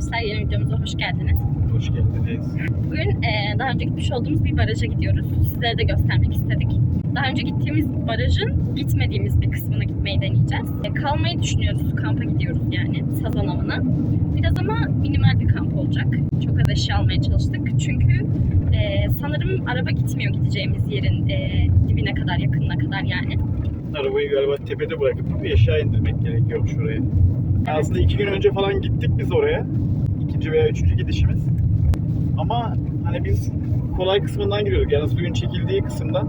arkadaşlar. Yeni videomuza hoş geldiniz. Hoş geldiniz. Bugün e, daha önce gitmiş olduğumuz bir baraja gidiyoruz. Sizlere de göstermek istedik. Daha önce gittiğimiz barajın gitmediğimiz bir kısmına gitmeyi deneyeceğiz. E, kalmayı düşünüyoruz. Kampa gidiyoruz yani Sazan Avı'na. Biraz ama minimal bir kamp olacak. Çok az eşya almaya çalıştık. Çünkü e, sanırım araba gitmiyor gideceğimiz yerin e, dibine kadar, yakınına kadar yani. Arabayı galiba tepede bırakıp bir eşya indirmek gerekiyor şuraya. Aslında iki gün önce falan gittik biz oraya. İkinci veya üçüncü gidişimiz. Ama hani biz kolay kısmından giriyorduk. Yani suyun çekildiği kısımdan.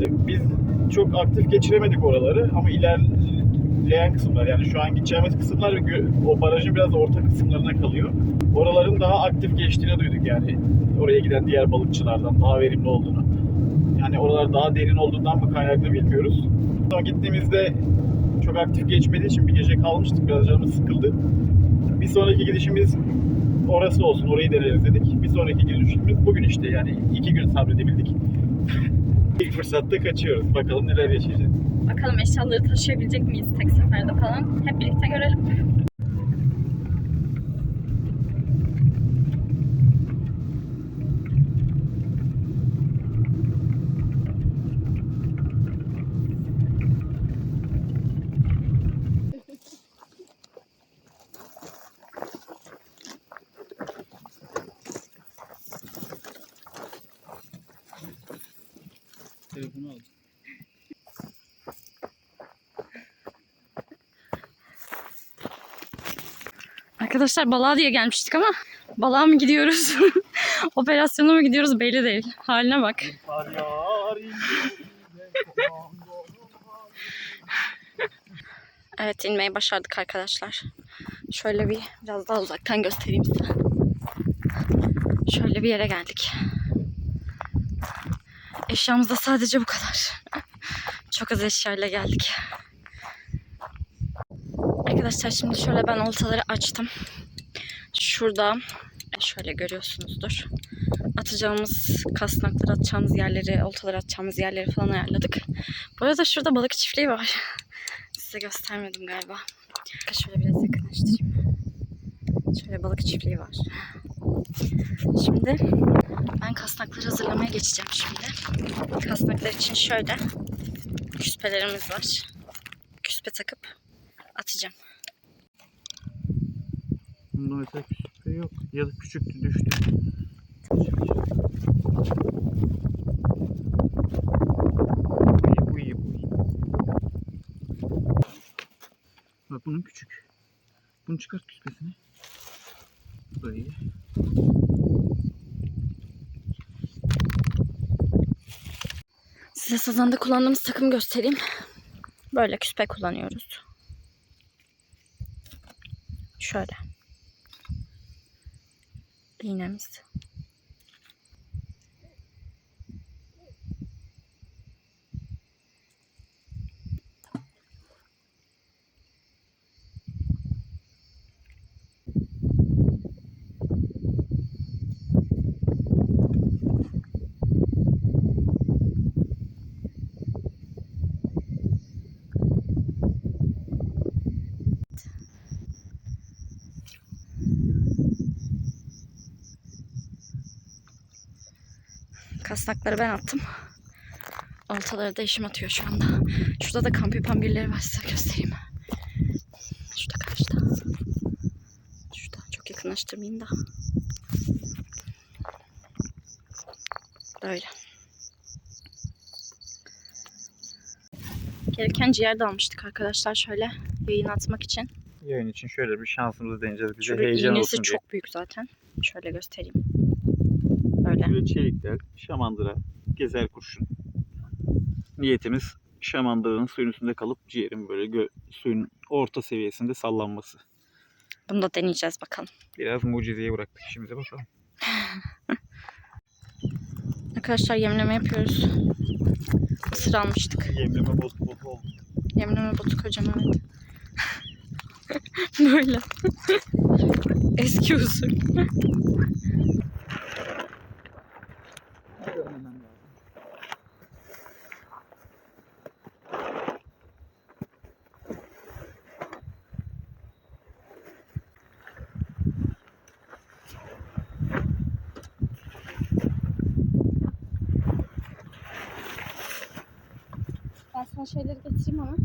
E, Biz çok aktif geçiremedik oraları ama ilerleyen kısımlar yani şu an gideceğimiz kısımlar o barajın biraz orta kısımlarına kalıyor. Oraların daha aktif geçtiğini duyduk yani oraya giden diğer balıkçılardan daha verimli olduğunu. Yani oralar daha derin olduğundan mı kaynaklı bilmiyoruz. Ama gittiğimizde çok aktif geçmediği için bir gece kalmıştık. Biraz canımız sıkıldı. Bir sonraki gidişimiz orası olsun. Orayı deneriz dedik. Bir sonraki gidişimiz bugün işte yani. iki gün sabredebildik. İlk fırsatta kaçıyoruz. Bakalım neler yaşayacağız. Bakalım eşyaları taşıyabilecek miyiz tek seferde falan. Hep birlikte görelim. Arkadaşlar balığa diye gelmiştik ama balığa mı gidiyoruz? Operasyona mı gidiyoruz belli değil. Haline bak. Evet inmeyi başardık arkadaşlar. Şöyle bir biraz daha uzaktan göstereyim size. Şöyle bir yere geldik. Eşyamız da sadece bu kadar. Çok az eşyayla geldik. Arkadaşlar şimdi şöyle ben oltaları açtım. Şurada şöyle görüyorsunuzdur. Atacağımız kasnakları atacağımız yerleri, oltaları atacağımız yerleri falan ayarladık. Bu arada şurada balık çiftliği var. Size göstermedim galiba. Şöyle biraz yakınlaştırayım. Şöyle balık çiftliği var. Şimdi ben kasnakları hazırlamaya geçeceğim şimdi. Kasnaklar için şöyle küspelerimiz var. Küspe takıp atacağım. Bunda mesela küçük yok. Ya da küçüktü düştü. Bu iyi bu iyi. Bak bunun küçük. Bunu çıkart küspesini. Bu da iyi. Size sazanda kullandığımız takım göstereyim. Böyle küspe kullanıyoruz. Şöyle. peanuts Kasnakları ben attım. Oltaları da eşim atıyor şu anda. Şurada da kamp yapan birileri var size göstereyim. Şurada karşıda. Şurada çok yakınlaştırmayayım da. Böyle. Gelirken ciğer de almıştık arkadaşlar şöyle yayın atmak için. Yayın için şöyle bir şansımızı deneyeceğiz. Bize Şöyle heyecan iğnesi olsun diye. çok büyük zaten. Şöyle göstereyim. Çelikler, şamandıra, gezer kurşun. Niyetimiz şamandıranın suyun üstünde kalıp ciğerin böyle suyun orta seviyesinde sallanması. Bunu da deneyeceğiz bakalım. Biraz mucizeye bıraktık işimize bakalım. Arkadaşlar yemleme yapıyoruz. Mısır almıştık. Yemleme bot bot oldu. Yemleme botu kocaman evet. Böyle. Eski usul. Ben sana şeyleri getireyim ama.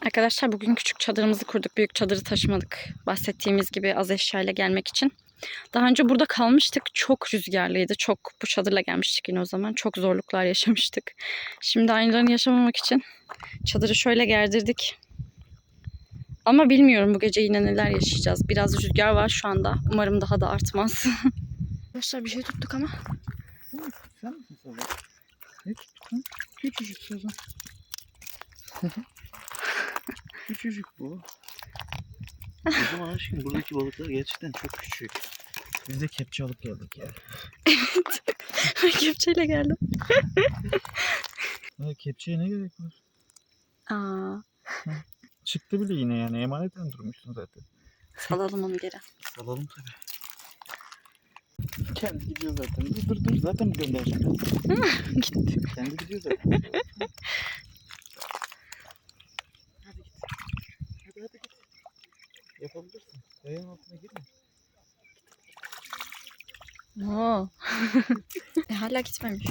Her Arkadaşlar bugün küçük çadırımızı kurduk. Büyük çadırı taşımadık. Bahsettiğimiz gibi az eşyayla gelmek için. Daha önce burada kalmıştık. Çok rüzgarlıydı. Çok bu çadırla gelmiştik yine o zaman. Çok zorluklar yaşamıştık. Şimdi aynılarını yaşamamak için çadırı şöyle gerdirdik. Ama bilmiyorum bu gece yine neler yaşayacağız. Biraz rüzgar var şu anda. Umarım daha da artmaz. Arkadaşlar bir şey tuttuk ama. Sen misin? Ne tuttun? Küçücük Sazan. Küçücük bu. O zaman aşkım buradaki balıklar gerçekten çok küçük. Biz de kepçe alıp geldik ya. Kepçeyle geldim. Ya kepçeye ne gerek var? Aa, Çıktı bile yine yani emaneten durmuşsun zaten. salalım onu geri. Salalım tabii. Kendi gidiyor zaten. Dur dur dur zaten göndereceğim. Gitti. Kendi gidiyor zaten. hadi git. Hadi hadi git. Yapabilirsin. Ayağın altına girme. Oo. e, hala gitmemiş.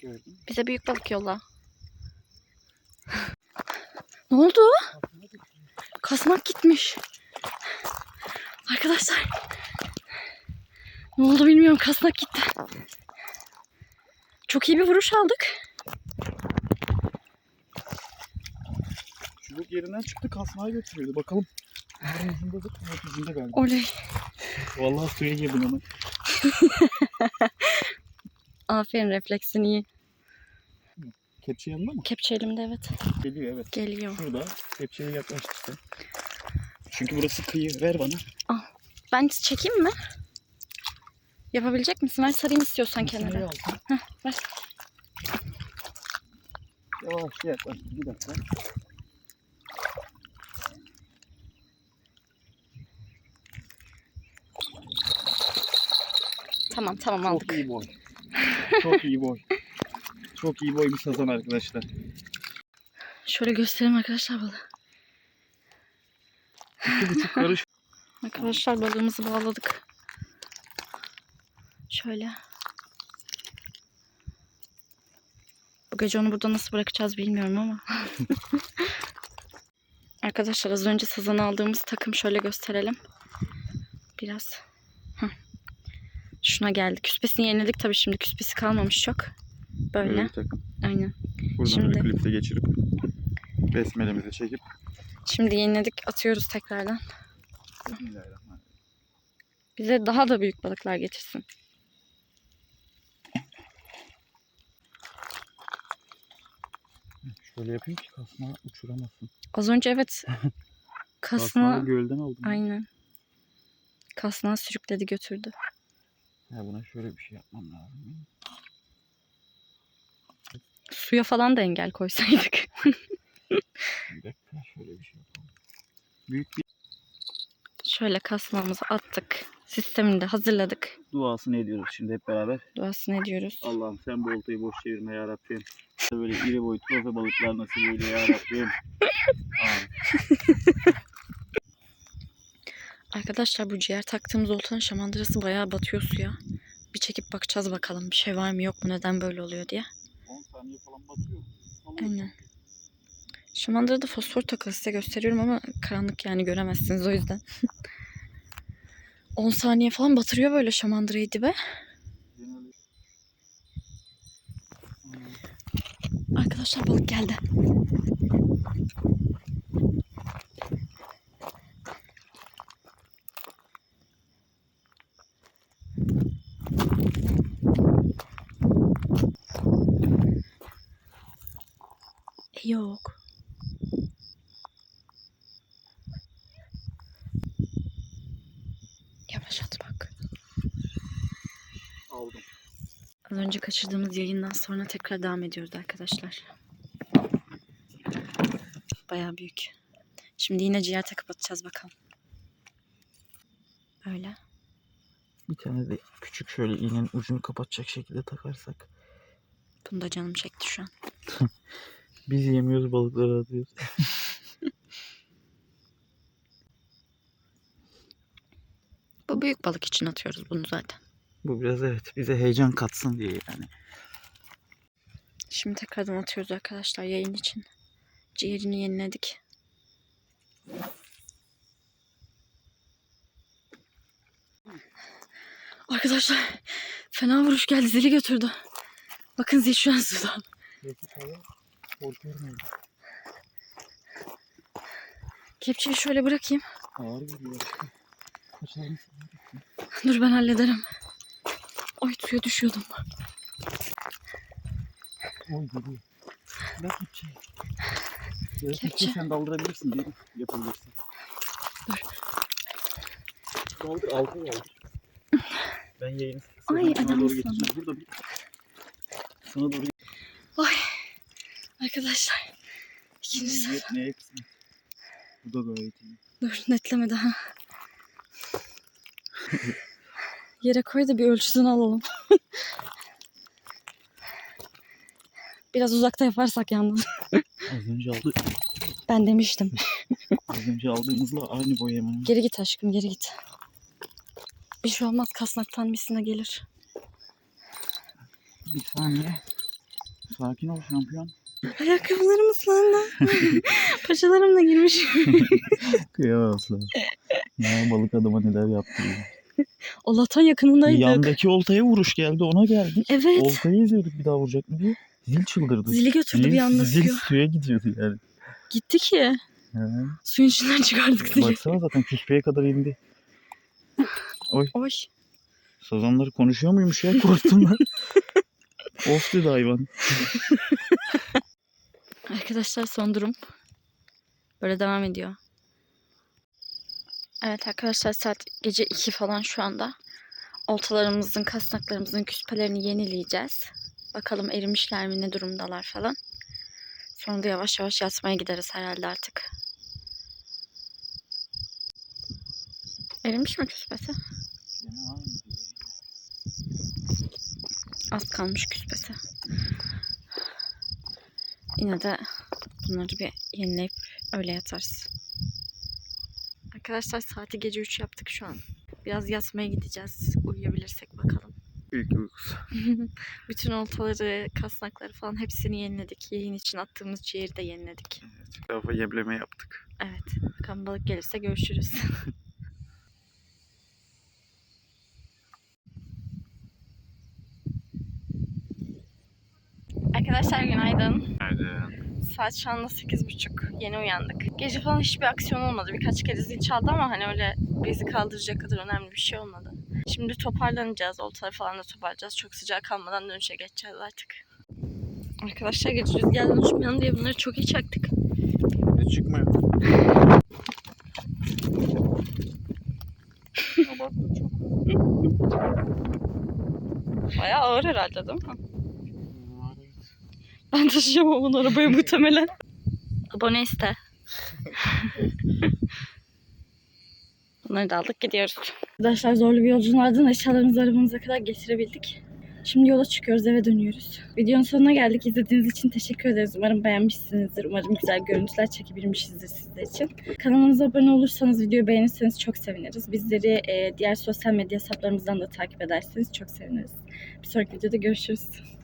Gördün mü? Bize büyük balık yolla. ne oldu? Kasnak gitmiş. Arkadaşlar. Ne oldu bilmiyorum. Kasnak gitti. Çok iyi bir vuruş aldık. Yerinden çıktı kasnağa götürüyordu. Bakalım. Bunların ucunda da kanat ucunda galiba. Oley. Vallahi suya girdim ama. Aferin refleksin iyi. Kepçe yanında mı? Kepçe elimde evet. Geliyor evet. Geliyor. Şurada. Kepçeye yaklaştı işte. Çünkü burası kıyı. Ver bana. Ben çekeyim mi? Yapabilecek misin? Ver sarayım istiyorsan kenara. aldım. ver. Yavaş yaklaş. Bir dakika. Tamam tamam Çok aldık. iyi boy. Çok iyi boy. Çok iyi boy bir sazan arkadaşlar. Şöyle göstereyim arkadaşlar balığı. İki buçuk karış. Arkadaşlar balığımızı bağladık. Şöyle. Bu gece onu burada nasıl bırakacağız bilmiyorum ama. Arkadaşlar az önce sazan aldığımız takım şöyle gösterelim. Biraz. Heh. Şuna geldi. Küspesini yeniledik tabii şimdi küspesi kalmamış çok. Böyle. Takım. Aynen. Buradan Şimdi- bir klipse geçirip besmelemizi çekip Şimdi yeniledik atıyoruz tekrardan. Bismillahirrahmanirrahim. Bize daha da büyük balıklar getirsin. Şöyle yapayım ki kasnağı uçuramazsın. Az önce evet Kasnağı kasna gölden aldım. aynen. Kasnağı sürükledi götürdü. Ya buna şöyle bir şey yapmam lazım. Suya falan da engel koysaydık. Bir dakika şöyle bir şey yapalım. Büyük bir Şöyle kasnağımızı attık. Sistemini de hazırladık. Duasını ediyoruz şimdi hep beraber. Duasını ediyoruz. Allah'ım sen bu oltayı boş çevirme ya Rabbim. Böyle iri boy trofe balıklar nasip eyle ya Rabbim. Arkadaşlar bu ciğer taktığımız oltanın şamandırası bayağı batıyor suya. Bir çekip bakacağız bakalım bir şey var mı yok mu neden böyle oluyor diye. 10 saniye falan batıyor. Aynen. Şamandırada fosfor takılı size gösteriyorum ama karanlık yani göremezsiniz o yüzden. 10 saniye falan batırıyor böyle şamandırayı dibe. Arkadaşlar balık geldi. E, yok. Yavaş at bak. Aldım. Az önce kaçırdığımız yayından sonra tekrar devam ediyoruz arkadaşlar. Bayağı büyük. Şimdi yine ciğer takıp atacağız bakalım. Böyle. Bir tane de küçük şöyle iğnenin ucunu kapatacak şekilde takarsak. Bunda canım çekti şu an. Biz yemiyoruz balıkları atıyoruz. Bu büyük balık için atıyoruz bunu zaten. Bu biraz evet bize heyecan katsın diye yani. Şimdi tekrardan atıyoruz arkadaşlar yayın için. Ciğerini yeniledik. Arkadaşlar fena vuruş geldi zili götürdü. Bakın zil şu an suda. Korkuyorum. Kepçeyi şöyle bırakayım. Ağır geliyor. Dur ben hallederim. Ay suya düşüyordum. Oy geliyor. Ver kepçeyi. Kepçe. kepçeyi sen daldırabilirsin diye yapabilirsin. Dur. Daldır alta daldır. Ben yayını Ay, sana doğru. Burada bir. Sana doğru arkadaşlar. İkinci sefer. Ne hepsini. Bu da gayet iyi. Dur netleme daha. Yere koy da bir ölçüsünü alalım. Biraz uzakta yaparsak yalnız. Az önce aldı. Ben demiştim. Az önce aldığımızla aynı boy hemen. Geri git aşkım geri git. Bir şey olmaz kasnaktan misine gelir. Bir saniye. Sakin ol şampiyon. Ayakkabılarım ıslandı. Paçalarım da girmiş. Kıyamazsın. Ya balık adama neler yaptı. ya. Allah'tan yakınındaydık. Yandaki oltaya vuruş geldi ona geldik. Evet. Oltayı izliyorduk bir daha vuracak mı diye. Zil çıldırdı. Zili götürdü bir anda Zil suya. suya gidiyordu yani. Gitti ki. He. Suyun içinden çıkardık zili. Baksana zaten küspeye kadar indi. Oy. Sazanlar konuşuyor muymuş ya korktum ben. of dedi hayvan. Arkadaşlar son durum. Böyle devam ediyor. Evet arkadaşlar saat gece 2 falan şu anda. Oltalarımızın, kasnaklarımızın küspelerini yenileyeceğiz. Bakalım erimişler mi, ne durumdalar falan. Sonra da yavaş yavaş yatmaya gideriz herhalde artık. Erimiş mi küspesi? Az kalmış küspesi. Yine de bunları bir yenileyip öyle yatarız. Arkadaşlar saati gece 3 yaptık şu an. Biraz yatmaya gideceğiz. Uyuyabilirsek bakalım. Büyük uykusu. Bütün oltaları, kasnakları falan hepsini yeniledik. Yayın için attığımız ciğeri de yeniledik. Kafa yebleme yaptık. Evet. Bakalım balık gelirse görüşürüz. Arkadaşlar günaydın. Saat şu anda 8.30. Yeni uyandık. Gece falan hiçbir aksiyon olmadı. Birkaç kere zil çaldı ama hani öyle bizi kaldıracak kadar önemli bir şey olmadı. Şimdi toparlanacağız. Oltaları falan da toparlayacağız. Çok sıcak kalmadan dönüşe geçeceğiz artık. Arkadaşlar gece rüzgardan uçmayalım diye bunları çok iyi çaktık. Hiç çıkmıyor. Abarttın çok. Bayağı ağır herhalde değil mi? Ben taşıyamam onu arabaya muhtemelen. Abone iste. Bunları da aldık gidiyoruz. Arkadaşlar zorlu bir yolculuğun ardından eşyalarımızı arabamıza kadar getirebildik. Şimdi yola çıkıyoruz eve dönüyoruz. Videonun sonuna geldik. İzlediğiniz için teşekkür ederiz. Umarım beğenmişsinizdir. Umarım güzel görüntüler çekebilmişizdir sizler için. Kanalımıza abone olursanız, videoyu beğenirseniz çok seviniriz. Bizleri e, diğer sosyal medya hesaplarımızdan da takip ederseniz çok seviniriz. Bir sonraki videoda görüşürüz.